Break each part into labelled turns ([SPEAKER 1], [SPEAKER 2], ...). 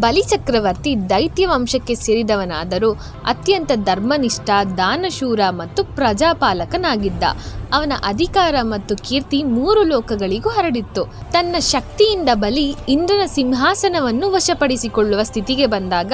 [SPEAKER 1] ಬಲಿ ಚಕ್ರವರ್ತಿ ದೈತ್ಯ ವಂಶಕ್ಕೆ ಸೇರಿದವನಾದರೂ ಅತ್ಯಂತ ಧರ್ಮನಿಷ್ಠ ದಾನಶೂರ ಮತ್ತು ಪ್ರಜಾಪಾಲಕನಾಗಿದ್ದ. ಅವನ ಅಧಿಕಾರ ಮತ್ತು ಕೀರ್ತಿ ಮೂರು ಲೋಕಗಳಿಗೂ ಹರಡಿತ್ತು. ತನ್ನ ಶಕ್ತಿಯಿಂದ ಬಲಿ ಇಂದ್ರನ ಸಿಂಹಾಸನವನ್ನು ವಶಪಡಿಸಿಕೊಳ್ಳುವ ಸ್ಥಿತಿಗೆ ಬಂದಾಗ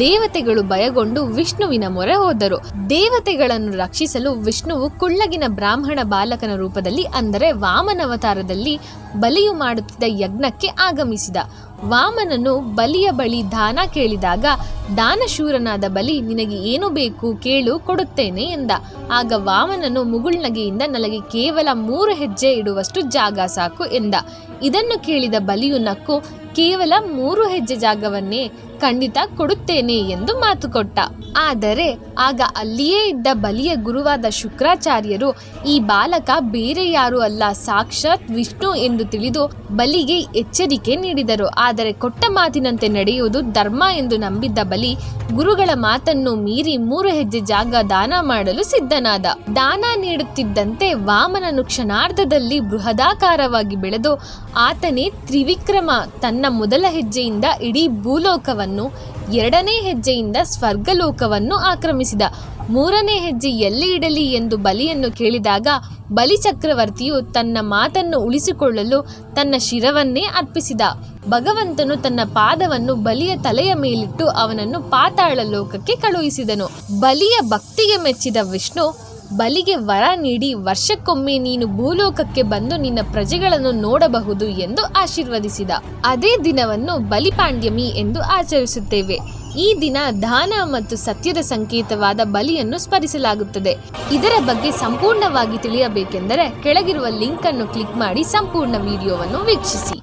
[SPEAKER 1] ದೇವತೆಗಳು ಭಯಗೊಂಡು ವಿಷ್ಣುವಿನ ಮೊರೆ ಹೋದರು. ದೇವತೆಗಳನ್ನು ರಕ್ಷಿಸಲು ವಿಷ್ಣುವು ಕುಳ್ಳಗಿನ ಬ್ರಾಹ್ಮಣ ಬಾಲಕನ ರೂಪದಲ್ಲಿ ಅಂದರೆ ವಾಮನವತಾರದಲ್ಲಿ ಬಲಿಯು ಮಾಡುತ್ತಿದ್ದ ಯಜ್ಞಕ್ಕೆ ಆಗಮಿಸಿದ. ವಾಮನನು ಬಲಿಯ ಬಳಿ ದಾನ ಕೇಳಿದಾಗ, ದಾನಶೂರನಾದ ಬಲಿ, ನಿನಗೆ ಏನು ಬೇಕು ಕೇಳು, ಕೊಡುತ್ತೇನೆ ಎಂದ. ಆಗ ವಾಮನನು ಮುಗುಳ್ನಗೆಯಿಂದ ನನಗೆ ಕೇವಲ ಮೂರು ಹೆಜ್ಜೆ ಇಡುವಷ್ಟು ಜಾಗ ಸಾಕು ಎಂದ. ಇದನ್ನು ಕೇಳಿದ ಬಲಿಯು ನಕ್ಕು, ಕೇವಲ ಮೂರು ಹೆಜ್ಜೆ ಜಾಗವನ್ನೇ ಖಂಡಿತ ಕೊಡುತ್ತೇನೆ ಎಂದು ಮಾತು ಕೊಟ್ಟ. ಆದರೆ ಆಗ ಅಲ್ಲಿಯೇ ಇದ್ದ ಬಲಿಯ ಗುರುವಾದ ಶುಕ್ರಾಚಾರ್ಯರು, ಈ ಬಾಲಕ ಬೇರೆ ಯಾರು ಅಲ್ಲ, ಸಾಕ್ಷಾತ್ ವಿಷ್ಣು ಎಂದು ತಿಳಿದು ಬಲಿಗೆ ಎಚ್ಚರಿಕೆ ನೀಡಿದರು. ಆದರೆ ಕೊಟ್ಟ ಮಾತಿನಂತೆ ನಡೆಯುವುದು ಧರ್ಮ ಎಂದು ನಂಬಿದ್ದ ಬಲಿ ಗುರುಗಳ ಮಾತನ್ನು ಮೀರಿ ಮೂರು ಹೆಜ್ಜೆ ಜಾಗ ದಾನ ಮಾಡಲು ಸಿದ್ಧನಾದ. ದಾನ ನೀಡುತ್ತಿದ್ದಂತೆ ವಾಮನನು ಕ್ಷಣಾರ್ಧದಲ್ಲಿ ಬೃಹದಾಕಾರವಾಗಿ ಬೆಳೆದು ಆತನೇ ತ್ರಿವಿಕ್ರಮ ತನ್ನ ಮೊದಲ ಹೆಜ್ಜೆಯಿಂದ ಇಡೀ ಭೂಲೋಕವನ್ನು ಎರಡನೇ ಹೆಜ್ಜೆಯಿಂದ ಸ್ವರ್ಗಲೋಕವನ್ನು ಆಕ್ರಮಿಸಿದ. ಮೂರನೇ ಹೆಜ್ಜೆ ಎಲ್ಲಿ ಇಡಲಿ ಎಂದು ಬಲಿಯನ್ನು ಕೇಳಿದಾಗ ಬಲಿ ಚಕ್ರವರ್ತಿಯು ತನ್ನ ಮಾತನ್ನು ಉಳಿಸಿಕೊಳ್ಳಲು ತನ್ನ ಶಿರವನ್ನೇ ಅರ್ಪಿಸಿದ. ಭಗವಂತನು ತನ್ನ ಪಾದವನ್ನು ಬಲಿಯ ತಲೆಯ ಮೇಲಿಟ್ಟು ಅವನನ್ನು ಪಾತಾಳ ಲೋಕಕ್ಕೆ ಕಳುಹಿಸಿದನು. ಬಲಿಯ ಭಕ್ತಿಗೆ ಮೆಚ್ಚಿದ ವಿಷ್ಣು ಬಲಿಗೆ ವರ ನೀಡಿ ವರ್ಷಕ್ಕೊಮ್ಮೆ ನೀನು ಭೂಲೋಕಕ್ಕೆ ಬಂದು ನಿನ್ನ ಪ್ರಜೆಗಳನ್ನು ನೋಡಬಹುದು ಎಂದು ಆಶೀರ್ವದಿಸಿದ. ಅದೇ ದಿನವನ್ನು ಬಲಿಪಾಂಡ್ಯಮಿ ಎಂದು ಆಚರಿಸುತ್ತೇವೆ. ಈ ದಿನ ದಾನ ಮತ್ತು ಸತ್ಯದ ಸಂಕೇತವಾದ ಬಲಿಯನ್ನು ಸ್ಮರಿಸಲಾಗುತ್ತದೆ. ಇದರ ಬಗ್ಗೆ ಸಂಪೂರ್ಣವಾಗಿ ತಿಳಿಯಬೇಕೆಂದರೆ ಕೆಳಗಿರುವ ಲಿಂಕ್ ಅನ್ನು ಕ್ಲಿಕ್ ಮಾಡಿ ಸಂಪೂರ್ಣ ವಿಡಿಯೋವನ್ನು ವೀಕ್ಷಿಸಿ.